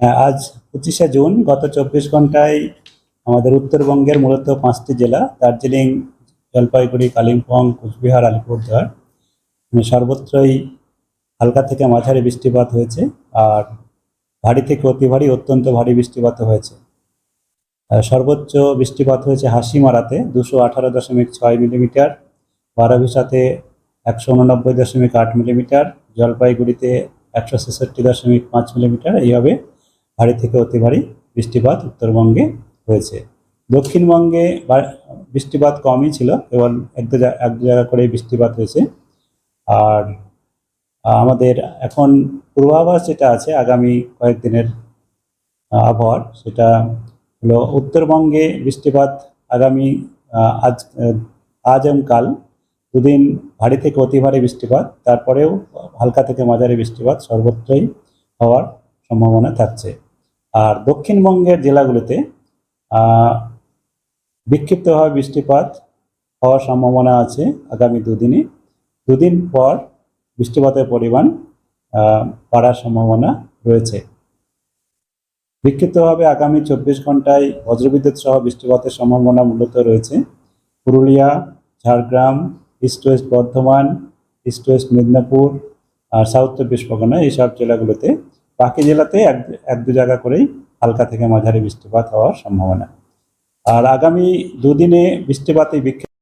হ্যাঁ, আজ পঁচিশে জুন গত চব্বিশ ঘন্টায় আমাদের উত্তরবঙ্গের মূলত পাঁচটি জেলা দার্জিলিং জলপাইগুড়ি কালিম্পং কোচবিহার আলিপুরদুয়ার। মানে সর্বত্রই হালকা থেকে মাঝারি বৃষ্টিপাত হয়েছে আর ভারী থেকে অতি ভারী অত্যন্ত ভারী বৃষ্টিপাত হয়েছে। সর্বোচ্চ বৃষ্টিপাত হয়েছে হাসিমারাতে দুশো আঠারো দশমিক ছয় মিলিমিটার বারাভিসাতে একশো উননব্বই দশমিক আট মিলিমিটার জলপাইগুড়িতে একশো ছেষট্টি দশমিক পাঁচ মিলিমিটার। এইভাবে ভারী থেকে অতি ভারী বৃষ্টিপাত উত্তরবঙ্গে হয়েছে। দক্ষিণবঙ্গে বৃষ্টিপাত কমই ছিল, কেবল এক দু এক দু জায়গা করে বৃষ্টিপাত হয়েছে। আর আমাদের এখন পূর্বাভাস যেটা আছে আগামী কয়েকদিনের আবহাওয়ার, সেটা হলো উত্তরবঙ্গে বৃষ্টিপাত আগামী আজ আজ এবং কাল দুদিন ভারী থেকে অতি ভারী বৃষ্টিপাত, তারপরেও হালকা থেকে মাঝারি বৃষ্টিপাত সর্বত্রই হওয়ার সম্ভাবনা থাকছে। আর দক্ষিণবঙ্গের জেলাগুলিতে বিক্ষিপ্তভাবে বৃষ্টিপাত হওয়ার সম্ভাবনা আছে আগামী দুদিনে। দুদিন পর বৃষ্টিপাতের পরিমাণ বাড়ার সম্ভাবনা রয়েছে। বিক্ষিপ্তভাবে আগামী চব্বিশ ঘন্টায় বজ্রবিদ্যুৎ সহ বৃষ্টিপাতের সম্ভাবনা মূলত রয়েছে। Purulia, Jhargram, east west Bardhaman, east west Medinipur, আর সাউথ চব্বিশ পরগনা, এইসব জেলাগুলোতে বাকি জেলাতে এক এক দু জায়গা করেই হালকা থেকে মাঝারি বৃষ্টিপাত হওয়ার সম্ভাবনা। আর আগামী দুদিনে বৃষ্টিপাতে বিক্ষিপ্ত